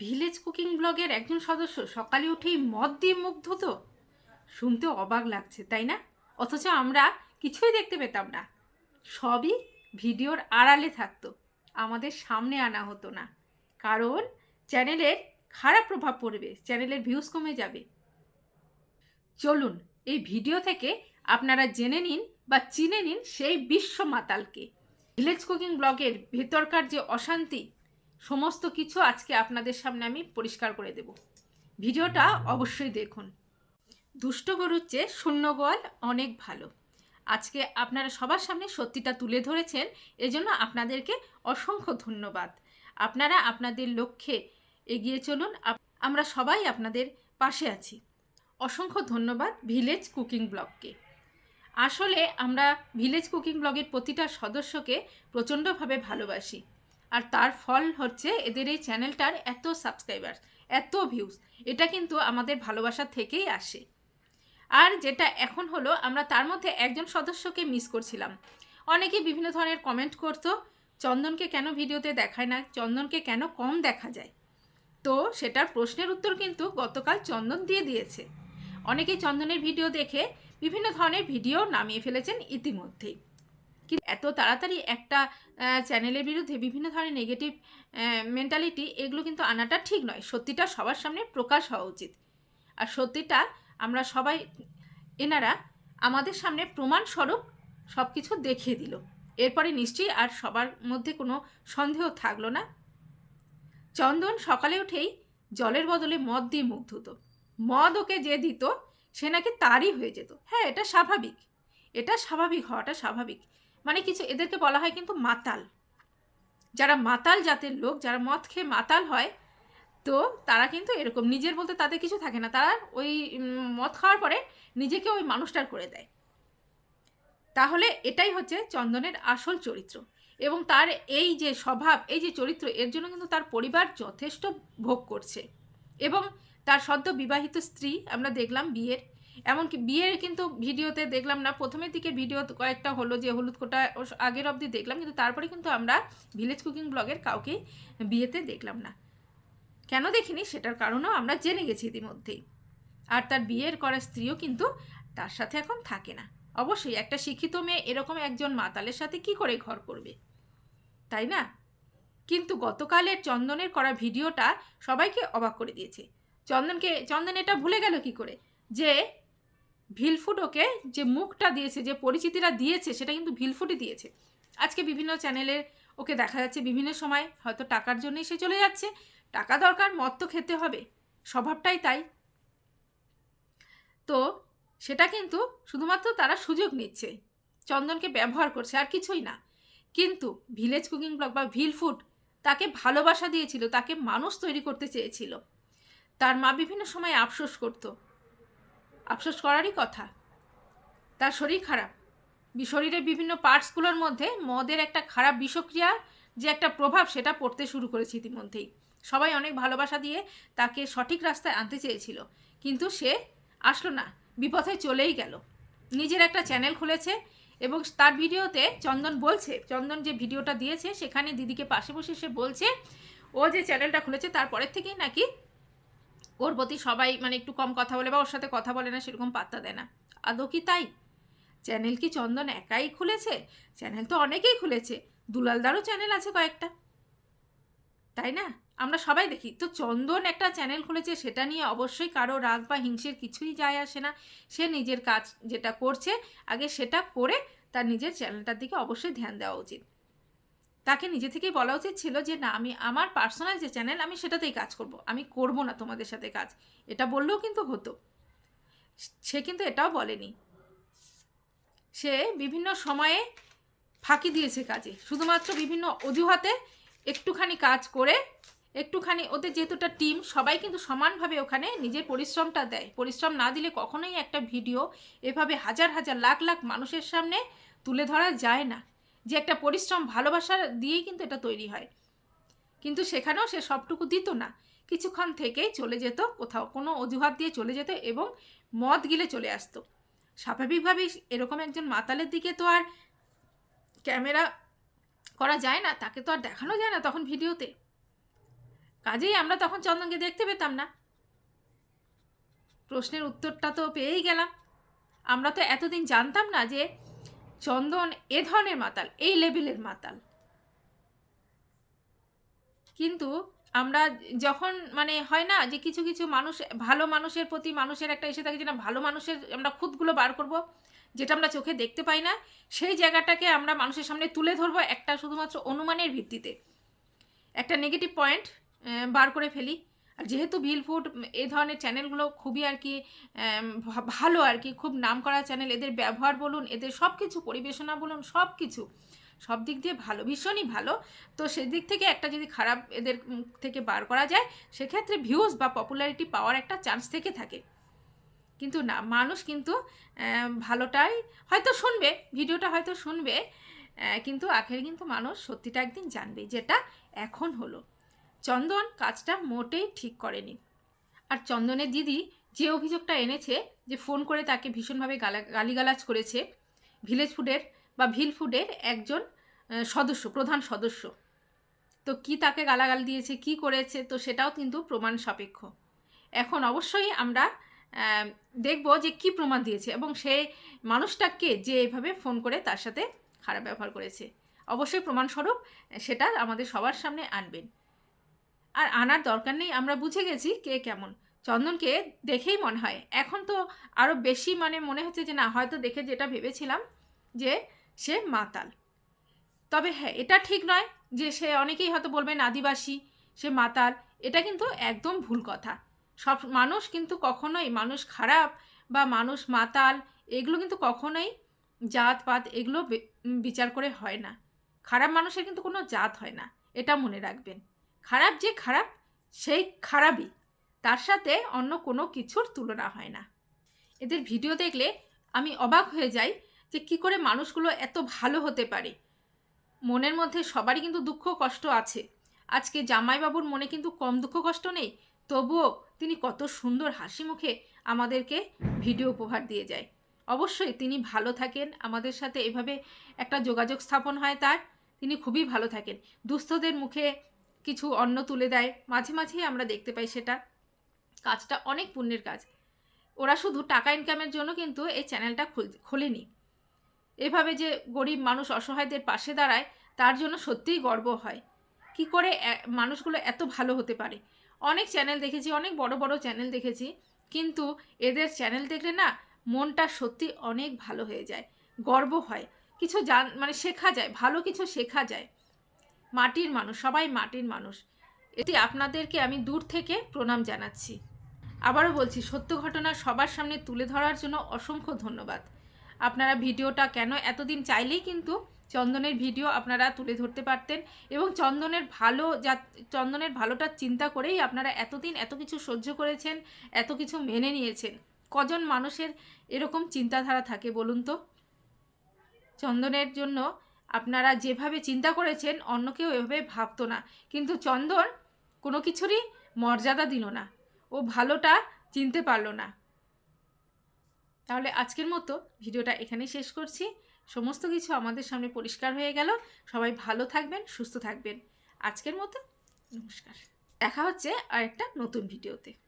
Village cooking ব্লগের একজন সদস্য সকালে উঠেই মদ দিয়ে মুগ্ধ তো? শুনতে অবাক লাগছে, তাই না? অথচ আমরা কিছুই দেখতে পেতাম না। সবই ভিডিওর আড়ালে থাকতো, আমাদের সামনে আনা হতো না। কারণ চ্যানেলের খারাপ প্রভাব পড়বে, চ্যানেলের ভিউজ কমে যাবে। চলুন, এই ভিডিও থেকে আপনারা জেনে নিন বা চিনে নিন সেই বিশ্ব মাতালকে। ভিলেজ কুকিং ব্লগের ভেতরকার যে অশান্তি সমস্ত কিছু আজকে আপনাদের সামনে আমি পরিষ্কার করে দেব। ভিডিওটা অবশ্যই দেখুন। দুষ্ট গরুর চেয়ে শূন্য গোয়াল অনেক ভালো। আজকে আপনারা সবার সামনে সত্যিটা তুলে ধরেছেন, এজন্য আপনাদেরকে অসংখ্য ধন্যবাদ। আপনারা আপনাদের লক্ষ্যে এগিয়ে চলুন আমরা সবাই আপনাদের পাশে আছি। অসংখ্য ধন্যবাদ ভিলেজ কুকিং ব্লগকে। আসলে আমরা ভিলেজ কুকিং ব্লগের প্রতিটা সদস্যকে প্রচণ্ডভাবে ভালোবাসি। আর তার ফল হচ্ছে এদের এই চ্যানেলটার এত সাবস্ক্রাইবার এত ভিউজ এটা কিন্তু আমাদের ভালোবাসা থেকেই আসে। আর যেটা এখন হলো, আমরা তার মধ্যে একজন সদস্যকে মিস করছিলাম। অনেকে বিভিন্ন ধরনের কমেন্ট করতো, চন্দনকে কেন ভিডিওতে দেখায় না, চন্দনকে কেন কম দেখা যায়? তো সেটার প্রশ্নের উত্তর কিন্তু গতকাল চন্দন দিয়ে দিয়েছে। অনেকেই চন্দনের ভিডিও দেখে বিভিন্ন ধরনের ভিডিও নামিয়ে ফেলেছেন ইতিমধ্যেই। কিন্তু এত তাড়াতাড়ি একটা চ্যানেলের বিরুদ্ধে বিভিন্ন ধরনের নেগেটিভ মেন্টালিটি এগুলো কিন্তু আনাটা ঠিক নয়। সত্যিটা সবার সামনে প্রকাশ হওয়া উচিত। আর সত্যিটা আমরা সবাই, এনারা আমাদের সামনে প্রমাণস্বরূপ সব কিছু দেখিয়ে দিল। এরপরে নিশ্চয়ই আর সবার মধ্যে কোনো সন্দেহ থাকল না। চন্দন সকালে উঠেই জলের বদলে মদ দিয়ে মুখ ধুতো। মদ ওকে যে দিত, সে নাকি তারই হয়ে যেত। হ্যাঁ এটা স্বাভাবিক। এটা স্বাভাবিক, হওয়াটা স্বাভাবিক। মানে কিছু এদেরকে বলা হয় কিন্তু মাতাল। যারা মাতাল জাতের লোক, যারা মদ খেয়ে মাতাল হয়, তো তারা কিন্তু এরকম নিজের বলতে তাদের কিছু থাকে না। তারা ওই মদ খাওয়ার পরে নিজেকে ওই মানুষটার করে দেয়। তাহলে এটাই হচ্ছে চন্দনের আসল চরিত্র। এবং তার এই যে স্বভাব, এই যে চরিত্র, এর জন্য কিন্তু তার পরিবার যথেষ্ট ভোগ করছে। এবং তার সদ্য বিবাহিত স্ত্রী, আমরা দেখলাম বিয়ের এমনকি বিয়ের কিন্তু ভিডিওতে দেখলাম না, প্রথমের দিকে ভিডিও কয়েকটা হলো যে হলুদ কোটা আগের অবধি দেখলাম, কিন্তু তারপরে কিন্তু আমরা ভিলেজ কুকিং ব্লগের কাউকে বিয়েতে দেখলাম না। কেন দেখিনি? সেটার কারণও আমরা জেনে গেছি ইতিমধ্যেই। আর তার বিয়ের করা স্ত্রীও কিন্তু তার সাথে এখন থাকে না। অবশ্যই একটা শিক্ষিত মেয়ে এরকম একজন মাতালের সাথে কি করে ঘর করবে? তাই না? কিন্তু গতকালের চন্দনের করা ভিডিওটা সবাইকে অবাক করে দিয়েছে। চন্দনকে, চন্দন এটা ভুলে গেল কি করে? যে ভিলফুড ওকে যে মুখটা দিয়েছে, যে পরিচিতিটা দিয়েছে, সেটা কিন্তু ভিলফুডই দিয়েছে। আজকে বিভিন্ন চ্যানেলে ওকে দেখা যাচ্ছে বিভিন্ন সময়। হয়তো টাকার জন্যই সে চলে যাচ্ছে। টাকা দরকার, মদ তো খেতে হবে। স্বভাবটাই তাই। তো সেটা কিন্তু শুধুমাত্র তারা সুযোগ নিচ্ছে। চন্দনকে ব্যবহার করছে, আর কিছুই না। কিন্তু ভিলেজ কুকিং ব্লগ বা ভিল ফুড তাকে ভালোবাসা দিয়েছিল, তাকে মানুষ তৈরি করতে চেয়েছিল। তার মা বিভিন্ন সময় আফসোস করত। আফসোস করারই কথা। তার শরীর খারাপ। শরীরের বিভিন্ন পার্টসগুলোর মধ্যে মদের একটা খারাপ বিষক্রিয়া যে একটা প্রভাব সেটা পড়তে শুরু করেছে ইতিমধ্যেই। সবাই অনেক ভালোবাসা দিয়ে তাকে সঠিক রাস্তায় আনতে চেয়েছিল। কিন্তু সে আসলো না, বিপথে চলেই গেল। নিজের একটা চ্যানেল খুলেছে এবং তার ভিডিওতে চন্দন বলছে, চন্দন যে ভিডিওটা দিয়েছে সেখানে দিদিকে পাশে বসে সে বলছে, ও যে চ্যানেলটা খুলেছে তারপরের থেকেই নাকি ওর প্রতি সবাই মানে একটু কম কথা বলে বা ওর সাথে কথা বলে না, সেরকম পাত্তা দেয় না। আদৌ কি তাই? চ্যানেল কি চন্দন একাই খুলেছে? চ্যানেল তো অনেকেই খুলেছে। দুলালদারও চ্যানেল আছে কয়েকটা। তাই না? আমরা সবাই দেখি। তো চন্দন একটা চ্যানেল খুলেছে, সেটা নিয়ে অবশ্যই কারও রাগ বা হিংসের কিছুই যায় আসে না। সে নিজের কাজ যেটা করছে, আগে সেটা করে তার নিজের চ্যানেলটার দিকে অবশ্যই ধ্যান দেওয়া উচিত। তাকে নিজে থেকেই বলা উচিত ছিল যে, না, আমি আমার পার্সোনাল যে চ্যানেল আমি সেটাতেই কাজ করব। আমি করব না তোমাদের সাথে কাজ। এটা বললেও কিন্তু হতো। সে কিন্তু এটাও বলেনি। সে বিভিন্ন সময়ে ফাঁকি দিয়েছে কাজে। শুধুমাত্র বিভিন্ন অজুহাতে একটুখানি কাজ করে, একটুখানি ওদের যেহেতুটা টিম সবাই কিন্তু সমানভাবে ওখানে নিজের পরিশ্রমটা দেয়। পরিশ্রম না দিলে কখনোই একটা ভিডিও এভাবে হাজার হাজার, লাখ লাখ মানুষের সামনে তুলে ধরা যায় না। যে একটা পরিশ্রম, ভালোবাসা দিয়েই কিন্তু এটা তৈরি হয়। কিন্তু সেখানেও সে সবটুকু দিত না। কিছুক্ষণ থেকেই চলে যেত কোথাও, কোনো অজুহাত দিয়ে চলে যেত এবং মদ গিলে চলে আসতো। স্বাভাবিকভাবেই এরকম একজন মাতালের দিকে তো আর ক্যামেরা করা যায় না, তাকে তো আর দেখানো যায় না তখন ভিডিওতে। কাজেই আমরা তখন চন্দনকে দেখতে পেতাম না। প্রশ্নের উত্তরটা তো পেয়েই গেলাম। আমরা তো এতদিন জানতাম না যে চন্দন এ ধরনের মাতাল, এই লেভেলের মাতাল। কিন্তু আমরা যখন মানে হয় না যে কিছু কিছু মানুষ, ভালো মানুষের প্রতি মানুষের একটা এসে থাকে যে না, ভালো মানুষের আমরা খুদগুলো বার করব, যেটা আমরা চোখে দেখতে পাই না, সেই জায়গাটাকে আমরা মানুষের সামনে তুলে ধরবো একটা শুধুমাত্র অনুমানের ভিত্তিতে। একটা নেগেটিভ পয়েন্ট বার করে ফেলি। আর যেহেতু ভিল ফুড এই ধরনের চ্যানেলগুলো খুবই আর কি ভালো আর কি, খুব নাম করা চ্যানেল, এদের ব্যবহার বলুন, এদের সব কিছু পরিবেশনা বলুন সব কিছু সব দিক দিয়ে ভালো, ভীষণই ভালো। তো সেদিক থেকে একটা যদি খারাপ এদের থেকে বার করা যায়, সেক্ষেত্রে ভিউজ বা পপুলারিটি পাওয়ার একটা চান্স থেকে থাকে। কিন্তু না, মানুষ কিন্তু ভালোটাই হয়তো শুনবে, ভিডিওটা হয়তো শুনবে কিন্তু আখেরে কিন্তু মানুষ সত্যিটা একদিন জানবে, যেটা এখন হলো। চন্দন কাজটা মোটেই ঠিক করেনি। আর চন্দনের দিদি যে অভিযোগটা এনেছে যে ফোন করে তাকে ভীষণভাবে গালা গালিগালাজ করেছে, ভিলেজ ফুডের বা ভিল ফুডের একজন সদস্য, প্রধান সদস্য। তো কি তাকে গালাগাল দিয়েছে, কি করেছে, তো সেটাও কিন্তু প্রমাণ সাপেক্ষ। এখন অবশ্যই আমরা দেখব যে কি প্রমাণ দিয়েছে এবং সে মানুষটাকে যে এভাবে ফোন করে তার সাথে খারাপ ব্যবহার করেছে। অবশ্যই প্রমাণস্বরূপ সেটা আমাদের সবার সামনে আনবেন। আর আনার দরকার নেই, আমরা বুঝে গেছি কে কেমন। চন্দনকে দেখেই মনে হয়। এখন তো আরও বেশি মানে মনে হচ্ছে যে না, হয়তো দেখে যেটা ভেবেছিলাম যে সে মাতাল। তবে হ্যাঁ এটা ঠিক নয় যে সে অনেকেই হয়তো বলবেন আদিবাসী, সে মাতাল, এটা কিন্তু একদম ভুল কথা। সব মানুষ কিন্তু কখনোই মানুষ খারাপ বা মানুষ মাতাল, এগুলো কিন্তু কখনোই জাত পাত এগুলো বিচার করে হয় না। খারাপ মানুষের কিন্তু কোনো জাত হয় না, এটা মনে রাখবেন। খারাপ যে খারাপ, সেই খারাপই। তার সাথে অন্য কোনো কিছুর তুলনা হয় না। এদের ভিডিও দেখলে আমি অবাক হয়ে যাই যে কি করে মানুষগুলো এত ভালো হতে পারে। মনের মধ্যে সবারই কিন্তু দুঃখ কষ্ট আছে। আজকে জামাইবাবুর মনে কিন্তু কম দুঃখ কষ্ট নেই। তবুও তিনি কত সুন্দর হাসি মুখে আমাদেরকে ভিডিও উপহার দিয়ে যায়। অবশ্যই তিনি ভালো থাকেন। আমাদের সাথে এভাবে একটা যোগাযোগ স্থাপন হয় তার। তিনি খুবই ভালো থাকেন। দুস্থদের মুখে কিছু অন্ন তুলে দেয়। মাঝে মাঝেই আমরা দেখতে পাই সেটা। কাজটা অনেক পুণ্যের কাজ। ওরা শুধু টাকা ইনকামের জন্য কিন্তু এই চ্যানেলটা খুল- খোলেনি। এভাবে যে গরিব মানুষ অসহায়দের পাশে দাঁড়ায়, তার জন্য সত্যিই গর্ব হয়। কি করে মানুষগুলো এত ভালো হতে পারে? অনেক চ্যানেল দেখেছি, অনেক বড় বড় চ্যানেল দেখেছি, কিন্তু এদের চ্যানেল দেখলে না, মনটা সত্যি অনেক ভালো হয়ে যায়। গর্ব হয়। কিছু জান মানে শেখা যায়, ভালো কিছু শেখা যায়। মাটির মানুষ, সবাই মাটির মানুষ। এতে আপনাদেরকে আমি দূর থেকে প্রণাম জানাচ্ছি। আবারও বলছি, সত্য ঘটনা সবার সামনে তুলে ধরার জন্য অসংখ্য ধন্যবাদ। আপনারা ভিডিওটা কেন এতদিন চাইলেই কিন্তু চন্দনের ভিডিও আপনারা তুলে ধরতে পারতেন এবং চন্দনের ভালো যা, চন্দনের ভালোটা চিন্তা করেই আপনারা এতদিন এত কিছু সহ্য করেছেন, এত কিছু মেনে নিয়েছেন। কজন মানুষের এরকম চিন্তাধারা থাকে বলুন তো? চন্দনের জন্য আপনারা যেভাবে চিন্তা করেছেন, অন্য কেউ এভাবে ভাবতো না। কিন্তু চন্দন কোনো কিছুরই মর্যাদা দিল না। ও ভালোটা চিনতে পারল না। তাহলে আজকের মতো ভিডিওটা এখানেই শেষ করছি। সমস্ত কিছু আমাদের সামনে পরিষ্কার হয়ে গেল। সবাই ভালো থাকবেন, সুস্থ থাকবেন। আজকের মতো নমস্কার। দেখা হচ্ছে আর একটা নতুন ভিডিওতে।